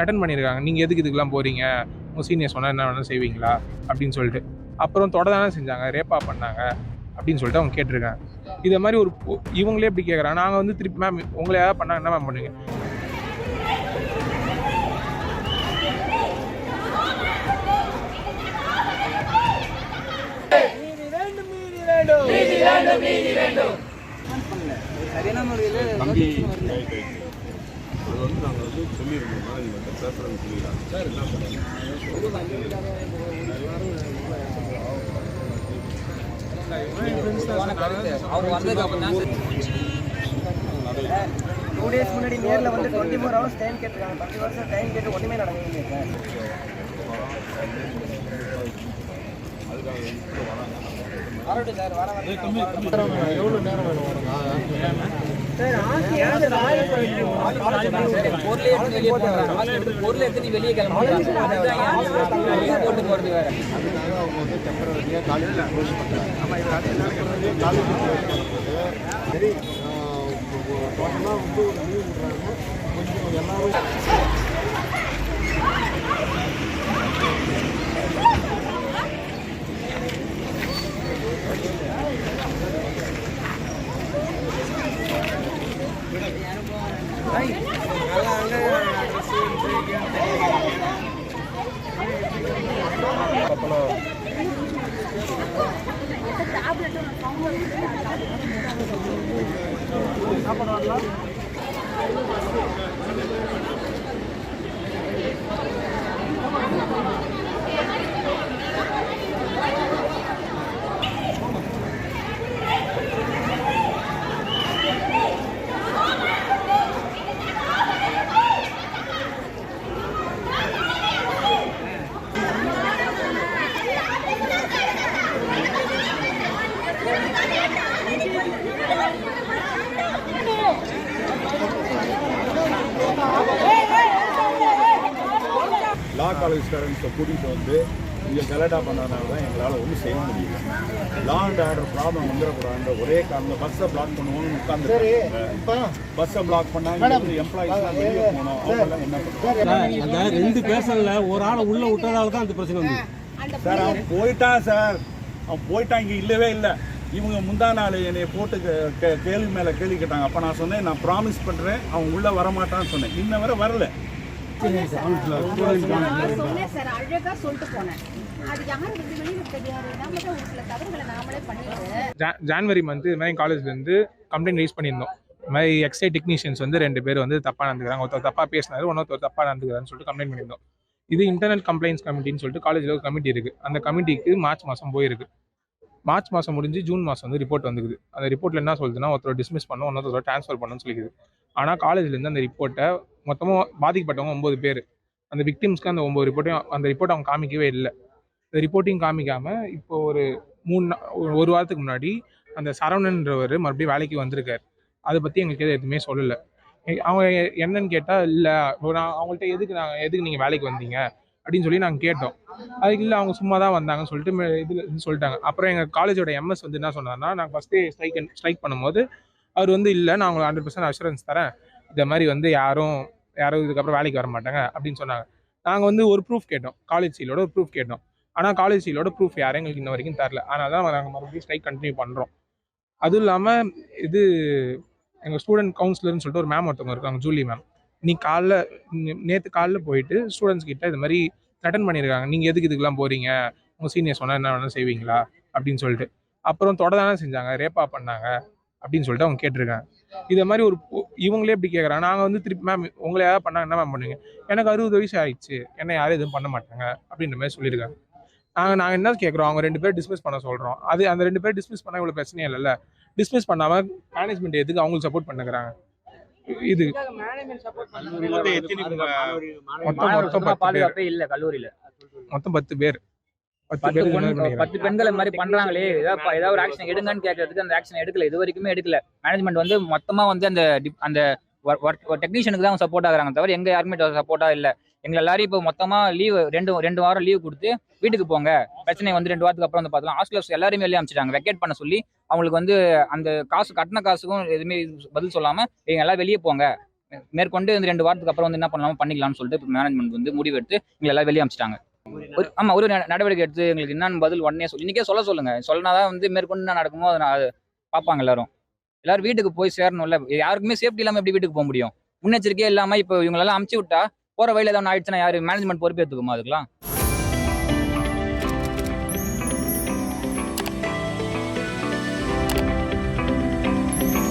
Return பண்ணியிருக்காங்க. நீங்கள் எதுக்கு இதுக்கெல்லாம் போகிறீங்க உங்கள் சீனியர் சொன்னால் என்ன வேணாலும் செய்வீங்களா? அப்படின்னு சொல்லிட்டு. அப்புறம் தொட தானே செஞ்சாங்க. ரேப்பா பண்ணாங்க. அப்படின்னு சொல்லிட்டு அவங்க கேட்டிருக்காங்க. இதை மாதிரி ஒரு இவங்களே இப்படி கேட்குறாங்க நாங்கள் வந்து திருப்பி மேம் உங்களை ஏதாவது பண்ணாங்க என்ன மேம் பண்ணுவீங்க? சரியான அது வந்து நாங்கள் வந்து சொல்லியிருந்தோம் மேனேஜ்மெண்ட்டை பேசுகிறேன்னு சொல்லிடுறாங்க சார் என்ன தான் டூ டேஸ் முன்னாடி நேரில் வந்து டுவெண்ட்டி ஃபோர் ஹவர்ஸ் டைம் கேட்டிருக்காங்க. டுவெண்ட்டி ஹவர்ஸ் டைம் கேட்டு ஒன்றுமே நடக்கவே சார். வரட்டும் சார் வர வர. பொருளை எடுத்து வெளியே போடுறாங்க ஆள் எடுத்து பொருளை எடுத்து நீ வெளியே கிளம்புறாங்க அதுதான் ஏன் வெளியே போட்டு போறது வேற சரி டோட்டலாக வந்து ஒரு லீவ் விடுறாங்க கொஞ்சம் எல்லாரும் லா காலேஜ் ஸ்டூடெண்ட்ஸை கூட்டிகிட்டு வந்து இங்கே கலடா பண்ணதுனால தான் எங்களால் ஒன்றும் செய்ய முடியல. லா அண்ட் ஆர்டர் ப்ராப்ளம் வந்துடக்கூடாதுன்ற ஒரே காரணம் பஸ்ஸை பிளாக் பண்ணுவோம்னு உட்காந்து இப்போ? பஸ்ஸை பிளாக் பண்ணாங்க எம்ப்ளாயிஸ்லாம் வெளியே போனோம் என்ன பண்ணுறாங்க அந்த ரெண்டு பேசன்ல ஒரு ஆளை உள்ள விட்டதால தான் அந்த பிரச்சனை வந்து சார் அவன் போயிட்டான் சார் அவன் போயிட்டான் இங்கே இல்லவே இல்லை. இவங்க முந்தா நாள் என்னை போட்டு கே- கே- கேள்வி மேலே கேள்வி கேட்டாங்க. அப்போ நான் சொன்னேன் நான் ப்ராமிஸ் பண்ணுறேன் அவன் உள்ளே வரமாட்டான்னு சொன்னேன். இன்ன வரை வரல. நான் சொன்னேன் சார் அழகா சொல்லிட்டு போனேன். ஜான்வரி மந்த் இது மாதிரி காலேஜ்லேருந்து கம்ப்ளைண்ட் ரைஸ் பண்ணியிருந்தோம். இது மாதிரி எக்ஸ்ஐ டெக்னீஷியன்ஸ் வந்து ரெண்டு பேர் வந்து தப்பாக நடந்துக்கிறாங்க. ஒருத்தர் தப்பாக பேசினாரு ஒன்னொருத்தர் தப்பாக நடந்துக்கிறான்னு சொல்லிட்டு கம்ப்ளைண்ட் பண்ணியிருந்தோம். இது இன்டர்னல் கம்ப்ளைண்ட்ஸ் கமிட்டின்னு சொல்லிட்டு காலேஜில் ஒரு கமிட்டி இருக்குது அந்த கமிட்டிக்கு மார்ச் மாதம் போயிருக்கு. மார்ச் மாதம் முடிஞ்சு ஜூன் மாதம் வந்து ரிப்போர்ட் வந்துக்குது. அந்த ரிப்போர்ட்டில் என்ன சொல்லுதுன்னா ஒருத்தர் டிஸ்மிஸ் பண்ணும் ஒன்னொருத்தர் ட்ரான்ஸ்ஃபர் பண்ணணும்னு சொல்லிக்குது. ஆனால் காலேஜ்லேருந்து அந்த ரிப்போர்ட்டை மொத்தமாக பாதிக்கப்பட்டவங்க ஒம்பது பேர். அந்த விக்டிம்ஸ்க்கு அந்த ஒம்பது ரிப்போர்ட்டையும் அந்த ரிப்போர்ட் அவங்க காமிக்கவே இல்லை. இந்த ரிப்போர்ட்டையும் காமிக்காமல் இப்போ ஒரு மூணு ஒரு- ஒரு வாரத்துக்கு முன்னாடி அந்த சரவணன்றவர் மறுபடியும் வேலைக்கு வந்திருக்காரு. அதை பற்றி எங்களுக்கு எதுவும் எதுவுமே சொல்லலை அவங்க என்னன்னு கேட்டால் இல்லை நான் அவங்கள்ட்ட எதுக்கு நாங்கள் எதுக்கு நீங்கள் வேலைக்கு வந்தீங்க? அப்படின்னு சொல்லி நாங்கள் கேட்டோம். அதுக்கு இல்லை அவங்க சும்மா தான் வந்தாங்கன்னு சொல்லிட்டு இதில் சொல்லிட்டாங்க. அப்புறம் எங்கள் காலேஜோட எம்எஸ் வந்து என்ன சொன்னார்னா நாங்கள் ஃபஸ்ட்டே ஸ்ட்ரைக் ஸ்ட்ரைக் பண்ணும்போது அவர் வந்து இல்லை நான் உங்களுக்கு ஹண்ட்ரட் பர்சன்ட் அஷூரன்ஸ் தரேன். இந்த மாதிரி வந்து யாரும் யாரும் இதுக்கப்புறம் வேலைக்கு வர மாட்டாங்க அப்படின்னு சொன்னாங்க. நாங்கள் வந்து ஒரு ப்ரூஃப் கேட்டோம். காலேஜ் சீலோட ஒரு ப்ரூஃப் கேட்டோம். ஆனால் காலேஜ் சீலோட ப்ரூஃப் யாரும் எங்களுக்கு இன்ன வரைக்கும் தரல. அதனால தான் நாங்கள் மறுபடியும் ஸ்ட்ரைக் கண்டினியூ பண்ணுறோம் அதுவும் இல்லாமல் இது எங்கள் ஸ்டூடெண்ட் கவுன்சிலர்னு சொல்லிட்டு ஒரு மேம் ஒருத்தவங்க இருக்காங்க ஜூலி மேம் நீ காலைல நேற்று காலைல போயிட்டு ஸ்டூடெண்ட்ஸ் கிட்ட இது மாதிரி த்ரெட்டன் பண்ணியிருக்காங்க நீங்கள் எதுக்கு இதுக்கெல்லாம் போகிறீங்க உங்கள் சீனியர் சொன்னால் என்ன வேணாலும் செய்வீங்களா? அப்படின்னு சொல்லிட்டு. அப்புறம் தொடதானே செஞ்சாங்க. ரேப்பா பண்ணாங்க. அப்படின்னு சொல்லிட்டு அவங்க கேட்டிருக்காங்க. இதை மாதிரி ஒரு இவங்களே இப்படி கேட்குறாங்க நாங்கள் வந்து திருப்பி மேம் உங்களை யாராவது பண்ணாங்க என்ன மேம் பண்ணுவீங்க எனக்கு அறுபது வயசு ஆயிடுச்சு. என்ன யாரும் எதுவும் பண்ண மாட்டாங்க அப்படின்ற மாதிரி சொல்லியிருக்காங்க. நாங்கள் நாங்கள் என்ன கேட்குறோம் அவங்க ரெண்டு பேர் டிஸ்மிஸ் பண்ண சொல்கிறோம் அது அந்த ரெண்டு பேர் டிஸ்மிஸ் பண்ண இவ்வளோ பிரச்சனையே இல்லைல்ல. டிஸ்மிஸ் பண்ணாமல் மேனேஜ்மெண்ட் எதுக்கு அவங்களுக்கு சப்போர்ட் பண்ணுறாங்க இது மொத்தம் எத்தனை மொத்தம் மொத்தம் பத்து பேர் பாதுகாப்பே இல்ல கல்லூரியில மொத்தம் பத்து பத்து பெண்கள் மாதிரி பண்றாங்களே ஏதாவது ஏதாவது ஒரு ஆக்ஷன் எடுங்கன்னு கேட்கறதுக்கு அந்த ஆக்ஷன் எடுக்கல. இது வரைக்குமே எடுக்கல. மேனேஜ்மெண்ட் வந்து மொத்தமா வந்து அந்த அந்த டெக்னீஷியனுக்கு தான் சப்போர்ட் ஆகுறாங்க தவிர எங்க யாருமே சப்போர்ட்டா இல்ல. எங்க எல்லாரும் இப்போ மொத்தமா லீவ் ரெண்டு ரெண்டு வாரம் லீவ் கொடுத்து வீட்டுக்கு போங்க. பிரச்சனை வந்து ரெண்டு வாரத்துக்கு அப்புறம் வந்து பார்த்தலாம் ஹாஸ்டலர்ஸ் எல்லாருமே வெளியே அமைச்சிட்டாங்க வெக்கேட் பண்ண சொல்லி அவங்களுக்கு வந்து அந்த காசு கட்டின காசுக்கும் எதுவுமே பதில் சொல்லாம நீங்க எல்லாம் வெளியே போங்க. மேற்கொண்டு இந்த ரெண்டு வாரத்துக்கு அப்புறம் வந்து என்ன பண்ணலாமோ பண்ணிக்கலாம்னு சொல்லிட்டு மேனேஜ்மெண்ட் வந்து முடிவு எடுத்து எங்களை எல்லாம் வெளியே அமிச்சிட்டாங்க ஆமா ஒரு நட- நடவடிக்கை எடுத்து எங்களுக்கு என்னன்னு பதில் உடனே சொல்லி இன்னைக்கே சொல்ல சொல்லுங்க. சொன்னாதான் வந்து மேற்கொண்டு என்ன நடக்குமோ அதை நான் பார்ப்பாங்க எல்லாரும். எல்லாரும் வீட்டுக்கு போய் சேரணும்ல. யாருக்குமே சேஃப்டி இல்லாம எப்படி வீட்டுக்கு போக முடியும்? முன்னெச்சரிக்கையே இல்லாம இப்போ இவங்களெல்லாம் அமுச்சு விட்டா போற வழியில ஏதாவது ஆயிடுச்சுன்னா யாரு? மேனேஜ்மெண்ட் பொறுப்பேற்றுக்குமா அதுக்கெல்லாம்?